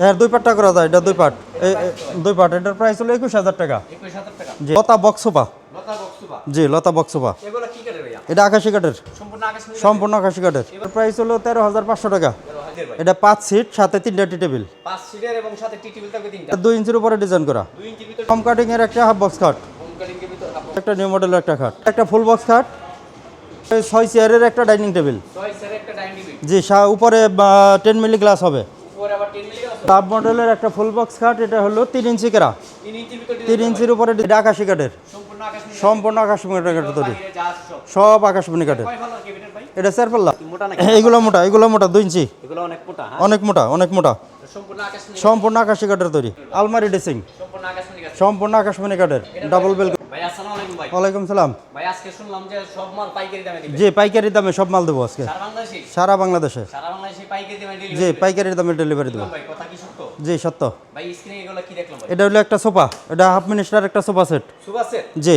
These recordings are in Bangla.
হ্যাঁ দুই পাটটা করা যায় এটা দুই পাট। দুই পাট এটার প্রাইস হলো একুশ হাজার টাকা। জি। লতা বক্সোপা জি লতা বক্সোপা এটা আকাশি কাঠের। সম্পূর্ণ আকাশ কাঠের? প্রাইস হলো তেরো হাজার পাঁচশো টাকা। এটা পাঁচ সিট সাথে তিনটা টি টেবিল দুই ইঞ্চির উপরে ডিজাইন করা। কম কাটিং এর একটা হাফ বক্স খাট একটা নিউ মডেলের একটা খাট একটা ফুল বক্স খাট এই ছয় চেয়ারের একটা ডাইনিং টেবিল একটা ডাইনিং টেবিল জি উপরে টেন মিলি গ্লাস হবে। উপরে আবার 10 মিলি আছে টাপ মডেলের একটা ফুল বক্স খাট এটা হলো তিন ইঞ্চি কেরা? তিন ইঞ্চির উপরে এটা আকাশি কাঠের। সম্পূর্ণ আকাশ সম্পূর্ণ আকাশমণি কাঠের তৈরি। সব আকাশমণি কাঠের। এটা স্যার পাল্লা কি মোটা নাকি? এইগুলো মোটা এইগুলো মোটা দুই ইঞ্চি। এগুলো অনেক মোটা হ্যাঁ? অনেক মোটা অনেক মোটা। সম্পূর্ণ আকাশ সম্পূর্ণ আকাশি কাঠের তৈরি। আলমারি ড্রেসিং সম্পূর্ণ আকাশমণি কাঠের। ডাবল বেল আসসালামু আলাইকুম ভাই। ওয়ালাইকুম সালাম। ভাই আজকে শুনলাম যে সব মাল পাইকারি দামে দিবে জি পাইকারি দামে সব মাল দেবো আজকে। সারা বাংলাদেশে? সারা বাংলাদেশে। সারা বাংলাদেশে পাইকারি দামে জি ডেলিভারি পাইকারি দামে ডেলিভারি দেবো। ভাই কথা কি সত্য? জি সত্য। ভাই স্ক্রিনে এগুলো কি দেখলাম ভাই? এটা হলো একটা সোফা। এটা হাফ মিনিস্টার একটা সোফা সেট সুবাসের জি।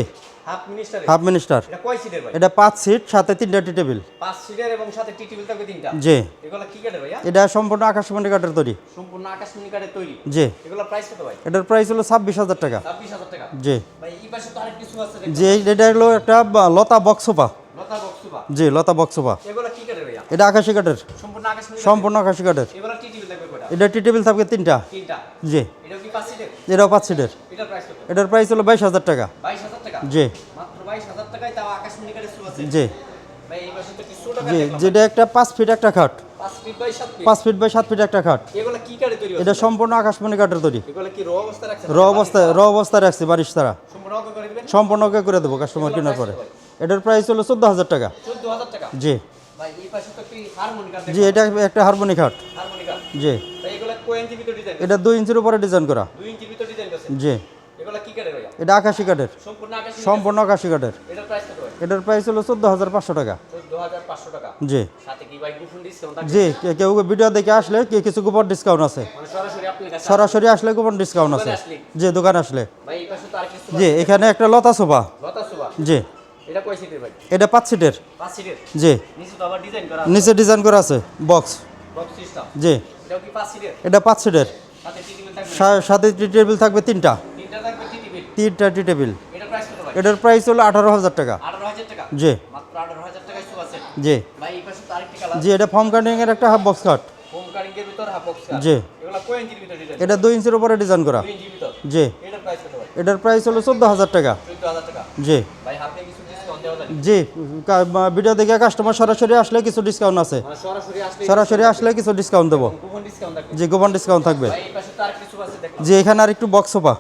Half minister half minister. এটা কয় সিটের ভাই? এটা পাঁচ সিট সাথে তিনটা টি টেবিল। পাঁচ সিটের এবং সাথে টি টেবিল থাকবে তিনটা? জি। এগুলো কি কাটে ভাইয়া? এটা সম্পূর্ণ আকাশমণি কাঠের তৈরি। সম্পূর্ণ আকাশ মিনি তৈরি। জি। এগুলো প্রাইস কত ভাই? এটার প্রাইস হলো ছাব্বিশ হাজার টাকা। ছাব্বিশ হাজার টাকা। জি। ভাই এই পাশে তো আরেকটি সুবাসের যে এটা হলো একটা লতা বক্স সোফা লতা বক্সুবা জি লতা বক্স সোফা এগুলো কি কাটে ভাইয়া? এটা আকাশি কাঠের। সম্পূর্ণ আকাশ মিনি সম্পূর্ণ আকাশি কাঠের। এগুলো টি টেবিল থাকবে কয়টা? এটা টি টেবিল থাকবে তিনটা। তিনটা। জি। এটা কি পাঁচ সিটের এটাও পাঁচ সিটের এটার প্রাইস কত? এটার প্রাইস হলো বাইশ হাজার টাকা। বাইশ হাজার টাকা জি। জি। জি যেটা একটা পাঁচ ফিট একটা খাট। পাঁচ ফিট বাই সাত ফিট একটা খাট। এটা সম্পূর্ণ আকাশমণি কাঠের তৈরি। র অবস্থায় র অবস্থায় রাখছি বারিশ তারা। সম্পূর্ণ করে ওকে করে দেবো কাস্টমার কেনার পরে। এটার প্রাইস হলো চোদ্দ হাজার টাকা। জি। জি এটা একটা হারমোনি খাট জি। এটা দুই ইঞ্চির উপরে ডিজাইন করা। জি এগুলো কি কাটে ভাইয়া এটা আকাশি কাঠের। সম্পূর্ণ আকাশ কাঠের? এটার প্রাইস হলো চোদ্দ হাজার পাঁচশো টাকা? জি। জি কেউ ভিডিও দেখে আসলে কি কিছু কুপন ডিসকাউন্ট আছে। মানে সরাসরি আসলে কুপন ডিসকাউন্ট আছে? জি দোকান আসলে। জি এখানে একটা লতা সোফা। জি। এটা পাঁচ সিটের জি। নিচে ডিজাইন করা আছে। বক্স জি। এটা পাঁচ সিটের সাথে টেবিল থাকবে? সা- সাথে টি টেবিল থাকবে তিনটা। Tea table. তিনটা টি টেবিল এটার প্রাইস হলো আঠারো হাজার টাকা। জি। জি। জি এটা ফর্ম কাটিং এর একটা হাফ বক্স কাট জি। এটা দুই ইঞ্চির উপরে ডিজাইন করা। জি। এটার প্রাইস হলো চোদ্দ হাজার টাকা। জি। জি ভিডিও দেখে কাস্টমার সরাসরি আসলে কিছু ডিসকাউন্ট আছে। মানে সরাসরি আসলে কিছু ডিসকাউন্ট দেবো। জি গোপন ডিসকাউন্ট থাকবে। জি এখানে আর একটু বক্স সোফা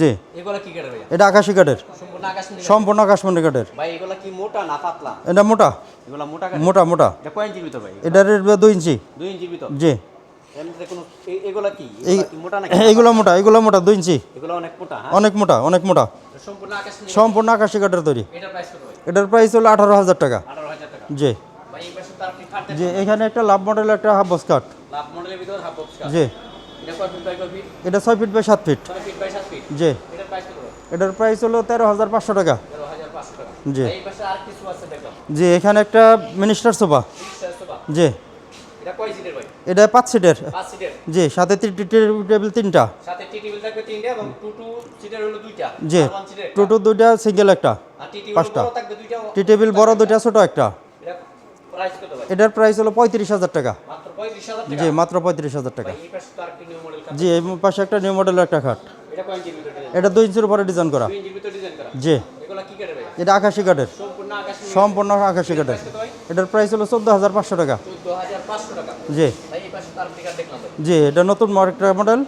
জি। এগুলো কি কাটে ভাইয়া? এটা আকাশি কাঠের। সম্পূর্ণ আকাশ নীল সম্পূর্ণ আকাশমণি কাঠের। ভাই এগুলো কি মোটা না পাতলা? এটা মোটা। এগুলো মোটা কাটে মোটা মোটা। এটা কয় ইঞ্চির ভিতর ভাই? এটার দুই ইঞ্চি। দুই ইঞ্চির ভিতর? জি। এগুলা কি? মোটা নাকি মোটা ইঞ্চি। এগুলো অনেক মোটা হ্যাঁ? অনেক মোটা অনেক মোটা। সম্পূর্ণ আকাশ সম্পূর্ণ আকাশি কাঠের তৈরি। এটার প্রাইস কত ভাই? এটার প্রাইস হলো আঠারো হাজার টাকা। আঠারো হাজার টাকা। জি। ভাই এই পাশে জি এখানে একটা লাভ মডেল একটা হাফ বক্স কাট লাভ মডেলের ভিতর হাফ বক্স কাট জি। এটা ছয় ফিট বাই সাত ফিট জি। এটার প্রাইস হলো তেরো হাজার পাঁচশো টাকা। জি। জি এখানে একটা মিনিস্টার সোফা জি। এটা পাঁচ সিটের জি সাথে টেবিল তিনটা। টু টু দুইটা। জি। টোটো দুইটা সিঙ্গেল একটা। পাঁচটা। টি টেবিল বড় দুইটা ছোট একটা। এটার প্রাইস হলো পঁয়ত্রিশ হাজার টাকা। জি মাত্র পঁয়ত্রিশ হাজার টাকা। জি এই পাশে একটা নিউ মডেলের একটা খাট। এটা দুই ইঞ্চির উপরে ডিজাইন করা। জি। এটা আকাশি কাঠের। সম্পূর্ণ আকাশি কাঠের। এটার প্রাইস হলো চোদ্দ হাজার পাঁচশো টাকা। জি। জি এটা নতুন একটা মডেল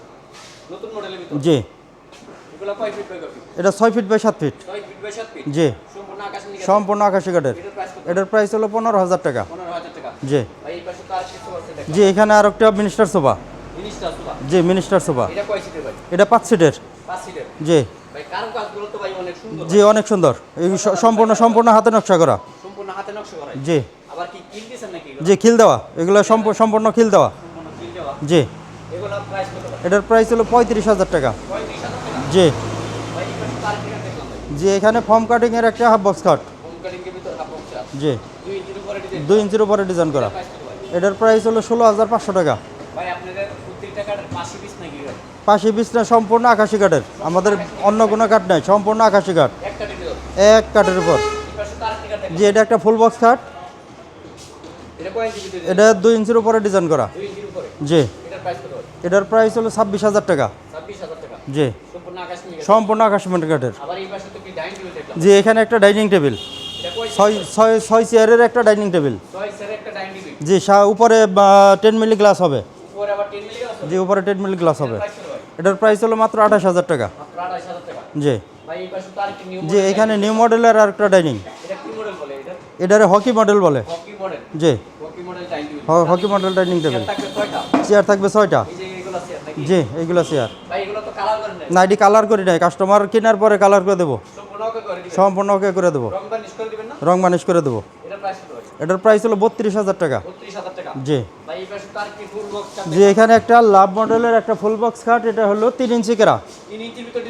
জি। এটা ছয় ফিট বাই সাত ফিট জি। সম্পূর্ণ আকাশ কাঠের? এটার প্রাইস হলো পনেরো হাজার টাকা। জি। জি এখানে আর একটা মিনিস্টার সোফা জি মিনিস্টার সোফা এটা কয় সিটের ভাই? এটা পাঁচ সিটের জি। ভাই কারও কাজগুলো তো ভাই অনেক সুন্দর জি অনেক সুন্দর। এই সম্পূর্ণ সম্পূর্ণ হাতে নকশা করা। সম্পূর্ণ হাতে নকশা করা জি। আবার কি কিল দিয়েছেন নাকি জি খিল দেওয়া। এগুলো সম্পূর্ণ সম্পূর্ণ খিল দেওয়া? জি। এগুলো প্রাইস কত এটার প্রাইস হলো পঁয়ত্রিশ হাজার টাকা। জি। জি এখানে ফর্ম কাটিং এর একটা হাফ বক্স কাট কাটিংয়ের জি। দুই ইঞ্চির উপরে ডিজাইন করা। এটার প্রাইস হলো ষোলো হাজার পাঁচশো টাকা। পাশে বিছনা সম্পূর্ণ আকাশি কাঠের। আমাদের অন্য কোনো কাঠ নাই সম্পূর্ণ আকাশি কাঠ। এক কাঠের উপর। কাঠ। যে এটা একটা ফুল বক্স খাট এটা দুই ইঞ্চির উপরে ডিজাইন করা। জি। এটার প্রাইস হলো ছাব্বিশ হাজার টাকা। জি। সম্পূর্ণ আকাশ নিয়ে গেছে সম্পূর্ণ আকাশমণি কাঠের। যে এখানে একটা ডাইনিং টেবিল ছয় ছয় ছয় চেয়ারের একটা ডাইনিং টেবিল। জি উপরে টেন মিলি গ্লাস হবে। জি উপরে টেন মিলি গ্লাস হবে। এটার প্রাইস হলো মাত্র আঠাশ হাজার টাকা। জি। যে এখানে নিউ মডেলের আর একটা ডাইনিং এটারে হকি মডেল বলে। জি। Hockey model dining table chair থাকবে ছয়টা? জি এইগুলো চেয়ার না এটি কালার করি নাই। কাস্টমার কেনার পরে কালার করে দেবো। সম্পূর্ণ ওকে করে দেবো। রং মানিশ করে দেবো। এটার প্রাইস হলো বত্রিশ হাজার টাকা। জি। যে এখানে একটা লাভ মডেলের একটা ফুল বক্স খাট এটা হলো তিন ইঞ্চি কেরা।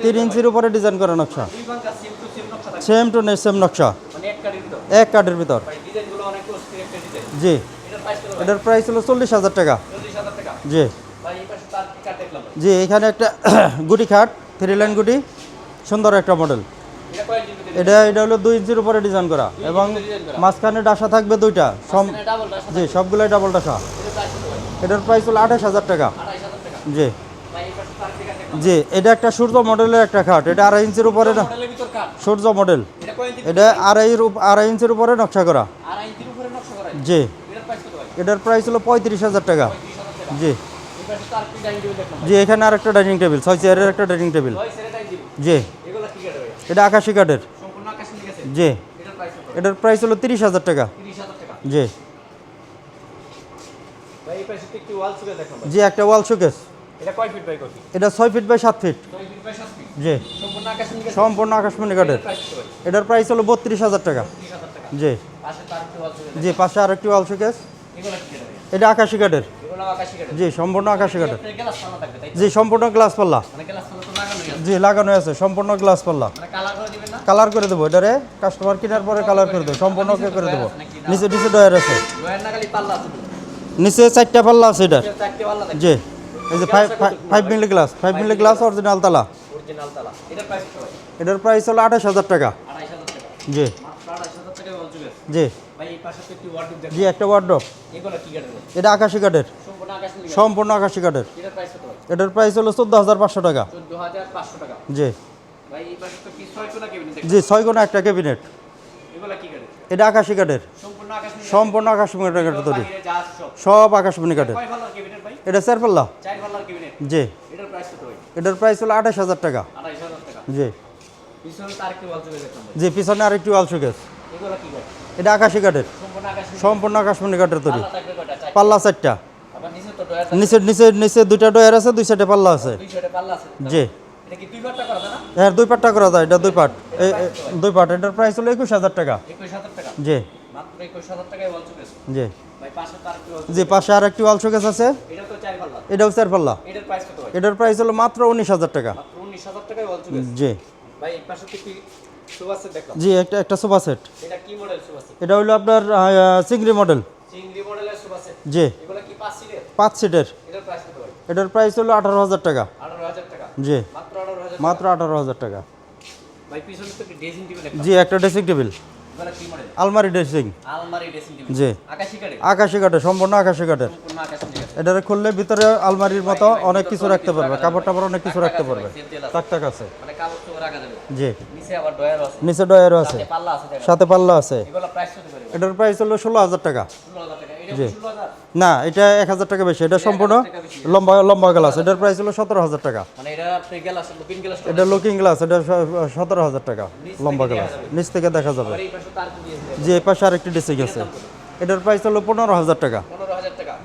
তিন ইঞ্চির উপরে ডিজাইন করা নকশা। সিম টু সিম নকশা মানে এক কাঠের ভিতর? জি। এটার প্রাইস হলো চল্লিশ হাজার টাকা? জি ভাই এই পাশে তার কি কাঠ দেখলাম ভাই জি এখানে একটা গুটি খাট থ্রি লাইন গুটি সুন্দর একটা মডেল এটা এটা হলো দুই ইঞ্চির উপরে ডিজাইন করা এবং মাঝখানে ডাসা থাকবে দুইটা সব জি সবগুলোই ডাবল ডাসা। এটার প্রাইস হলো আঠাশ হাজার টাকা। জি। জি এটা একটা সূর্য মডেলের একটা খাট এটা আড়াই ইঞ্চির উপরে না সূর্য মডেল এটা আড়াই আড়াই ইঞ্চির উপরে নকশা করা। আড়াই ইঞ্চির উপরে নকশা করা জি। এটার প্রাইস হলো পঁয়ত্রিশ হাজার টাকা। জি। জি এখানে আর একটা ডাইনিং টেবিল ছয় চেয়ারের একটা ডাইনিং টেবিল জি এটা আকাশি কাঠের। জি। এটার প্রাইস হলো তিরিশ হাজার টাকা। জি। জি একটা ওয়াল শোকেস এটা ছয় ফিট বাই সাত ফিট জি। সম্পূর্ণ আকাশমণি কাঠের। এটার প্রাইস হলো বত্রিশ হাজার টাকা। জি। জি পাশে আর একটি ওয়াল শোকেস এটা আকাশি কাঠের। জি সম্পূর্ণ আকাশি কাঠের? জি সম্পূর্ণ গ্লাস পাল্লা। মানে জি লাগানো আছে সম্পূর্ণ গ্লাস পাল্লা। মানে কালার করে দেবো এটারে কাস্টমার কেনার পরে কালার করে দেবো সম্পূর্ণ করে দেবো। নিচে নিচে ডয়ার আছে। নিচে চারটা পাল্লা আছে এটার। জি এই যে five milli glass five milli glass original তালা। এটার প্রাইস হলো আঠাশ হাজার টাকা। জি। জি। জি একটা ওয়ার্ড্রপ এটা আকাশি কাঠের সম্পূর্ণ আকাশ কাঠের এটার প্রাইস হলো চোদ্দ হাজার পাঁচশো টাকা। জি। জি ছয় কোনা একটা ক্যাবিনেট এটা আকাশি কাঠের সম্পূর্ণ আকাশমণি কাঠের তৈরি সব। আকাশমণি কাঠের ভাই? এটা চার পাল্লা চার পাল্লার কেবিনেট জি। এটার প্রাইস হলো আঠাশ হাজার টাকা। জি। জি পিছনে আরেকটি ওয়াল শোকেস এটা আকাশি কাঠের। সম্পূর্ণ আকাশ আকাশমণি কাঠের তৈরি। পাল্লা চারটা। নিচে নিচে নিচে দুইটা ডয়ার আছে দুই সাইডে পাল্লা আছে। জি। হ্যাঁ দুই পাটটা করা যায় এটা দুই পাট। দুই পাট। এটার প্রাইস হলো একুশ হাজার টাকা। জি। জি। জি পাশে আর একটি ওয়াল শোকেস আছে। এটা তো পাল্লা। এটাও চার পাল্লা। এটার প্রাইস হলো মাত্র উনিশ হাজার টাকা। জি। জি একটা একটা সোফা সেট এটা কি মডেল সুবাসে এটা হলো আপনার চিংড়ি মডেল জি। এগুলো কি পাঁচ সিটের পাঁচ সিটের এটার প্রাইস হলো আঠারো হাজার টাকা। জি। মাত্র আঠারো হাজার টাকা? জি একটা ড্রেসিং টেবিল এগুলো কি মডেল আলমারি ড্রেসিং আলমারি ড্রেসিং টেবিল জি। আকাশি কাঠে সম্পূর্ণ আকাশি কাঠের। এটারে খুললে ভিতরে আলমারির মতো অনেক কিছু রাখতে পারবে কাপড় টাপড় অনেক কিছু রাখতে পারবে। টাক টাক আছে। মানে জি। নিচে ডয়ারও আছে। সাথে পাল্লা আছে এটার প্রাইস হলো ষোলো হাজার টাকা। এটা জি। না এটা এক হাজার টাকা বেশি। এটা সম্পূর্ণ লম্বা লম্বা গ্লাস এটার প্রাইস হলো সতেরো হাজার টাকা। মানে এটা লুকিং গ্লাস এটা এটা সতেরো হাজার টাকা লম্বা গ্লাস নিচ থেকে দেখা যাবে। আর এই পাশে আরেকটি ড্রেসিং আছে। এটার প্রাইস হলো পনেরো হাজার টাকা।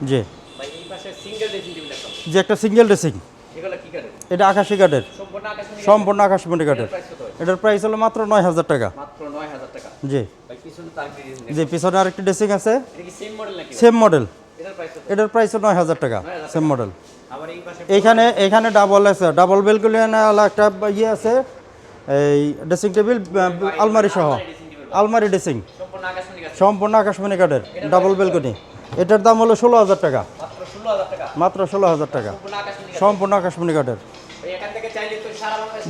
জি ভাই এই পাশে সিঙ্গেল ড্রেসিং টেবিল দেখলাম যে একটা সিঙ্গেল ড্রেসিং এটা আকাশি কাঠের। সম্পূর্ণ আকাশি সম্পূর্ণ আকাশমণি কাঠের। হয় এটার প্রাইস হলো মাত্র নয় হাজার টাকা। টাকা। জি। পিছনে আরেকটি ড্রেসিং আছে। সেম মডেল এটার প্রাইস কত? নয় হাজার টাকা। সেম মডেল এইখানে এইখানে ডাবল আছে। ডাবল বেলকুলি একটা ইয়ে আছে। এই ড্রেসিং টেবিল আলমারি সহ। আলমারি ড্রেসিং সম্পূর্ণ আকাশমণি গাছ সম্পূর্ণ আকাশমণি কাঠের। Double balcony. এটার দাম হলো ষোলো হাজার টাকা। মাত্র ষোলো হাজার টাকা। সম্পূর্ণ আকাশমণি কাঠ। কাঠের।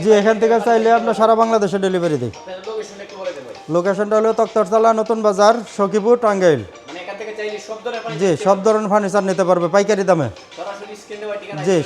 জি এখান থেকে চাইলে আপনার সারা বাংলাদেশে ডেলিভারি দিই। লোকেশনটা হলো তক্তরতলা নতুন বাজার সখিপুর টাঙ্গাইল। মানে থেকে চাইলে সব ধরনের জি সব ধরনের ফার্নিচার নিতে পারবে পাইকারি দামে। জি।